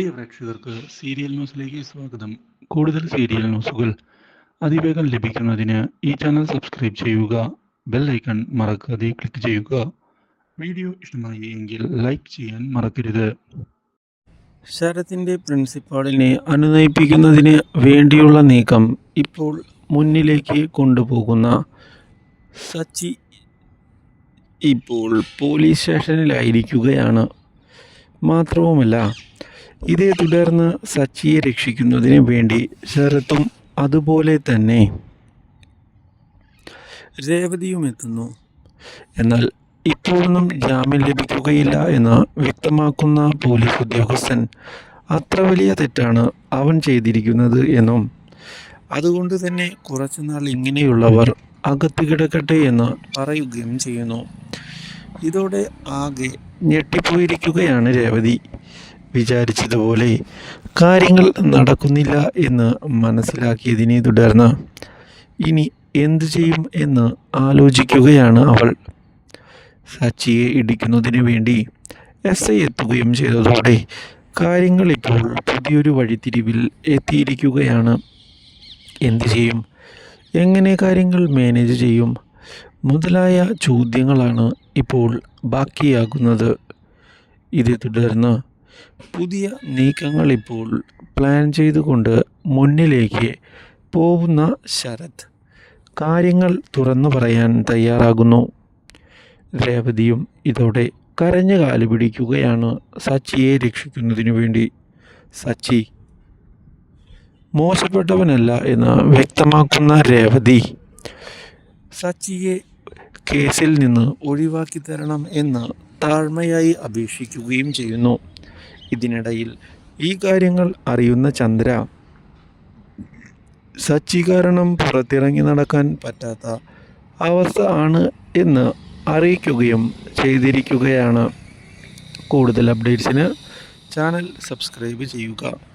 പ്രിയ പ്രേക്ഷകർക്ക് സീരിയൽ ന്യൂസിലേക്ക് സ്വാഗതം. കൂടുതൽ സീരിയൽ ന്യൂസുകൾ അതിവേഗം ലഭിക്കുന്നതിന് ഈ ചാനൽ സബ്സ്ക്രൈബ് ചെയ്യുക ബെൽ ഐക്കൺ മറക്കാതെ ക്ലിക്ക് ചെയ്യുക. വീഡിയോ ഇഷ്ടമായി എങ്കിൽ ലൈക്ക് ചെയ്യാൻ മറക്കരുത്. ശരത്തിന്റെ പ്രിൻസിപ്പാളിനെ അനുനയിപ്പിക്കുന്നതിന് വേണ്ടിയുള്ള നീക്കം ഇപ്പോൾ മുന്നിലേക്ക് കൊണ്ടുപോകുന്ന സച്ചി ഇപ്പോൾ പോലീസ് സ്റ്റേഷനിലായിരിക്കുകയാണ്. മാത്രവുമല്ല ഇതേ തുടർന്ന് സച്ചിയെ രക്ഷിക്കുന്നതിന് വേണ്ടി ശരത്തും അതുപോലെ തന്നെ രേവതിയും എത്തുന്നു. എന്നാൽ ഇപ്പോഴൊന്നും ജാമ്യം ലഭിക്കുകയില്ല എന്ന് വ്യക്തമാക്കുന്ന പോലീസ് ഉദ്യോഗസ്ഥൻ അത്ര വലിയ തെറ്റാണ് അവൻ ചെയ്തിരിക്കുന്നത് എന്നും അതുകൊണ്ട് തന്നെ കുറച്ചുനാൾ ഇങ്ങനെയുള്ളവർ അകത്ത് കിടക്കട്ടെ എന്ന് പറയുകയും ചെയ്യുന്നു. ഇതോടെ ആകെ ഞെട്ടിപ്പോയിരിക്കുകയാണ് രേവതി. വിചാരിച്ചതുപോലെ കാര്യങ്ങൾ നടക്കുന്നില്ല എന്ന് മനസ്സിലാക്കിയതിനെ തുടർന്ന് ഇനി എന്തു ചെയ്യും എന്ന് ആലോചിക്കുകയാണ് അവൾ. സച്ചിയെ ഇടിക്കുന്നതിന് വേണ്ടി എസ് ഐ എത്തുകയും ചെയ്തതോടെ കാര്യങ്ങൾ ഇപ്പോൾ പുതിയൊരു വഴിത്തിരിവിൽ എത്തിയിരിക്കുകയാണ്. എന്തു ചെയ്യും? എങ്ങനെ കാര്യങ്ങൾ മാനേജ് ചെയ്യും? മുതലായ ചോദ്യങ്ങളാണ് ഇപ്പോൾ ബാക്കിയാകുന്നത്. ഇതേ തുടർന്ന് പുതിയ നീക്കങ്ങൾ ഇപ്പോൾ പ്ലാൻ ചെയ്തുകൊണ്ട് മുന്നിലേക്ക് പോകുന്ന ശരത് കാര്യങ്ങൾ തുറന്നു പറയാൻ തയ്യാറാകുന്നു. രേവതിയും ഇതോടെ കരഞ്ഞു കാൽ പിടിക്കുകയാണ് സച്ചിയെ രക്ഷിക്കുന്നതിനു വേണ്ടി. സച്ചി മോശപ്പെട്ടവനല്ല എന്ന് വ്യക്തമാക്കുന്ന രേവതി സച്ചിയെ കേസിൽ നിന്ന് ഒഴിവാക്കി തരണം എന്ന് താഴ്മയായി അപേക്ഷിക്കുകയും ചെയ്യുന്നു. ഇതിനിടയിൽ ഈ കാര്യങ്ങൾ അറിയുന്ന ചന്ദ്ര സച്ചി കാരണം പുറത്തിറങ്ങി നടക്കാൻ പറ്റാത്ത അവസ്ഥ ആണ് എന്ന് അറിയിക്കുകയും ചെയ്തിരിക്കുകയാണ്. കൂടുതൽ അപ്ഡേറ്റ്സിന് ചാനൽ സബ്സ്ക്രൈബ് ചെയ്യുക.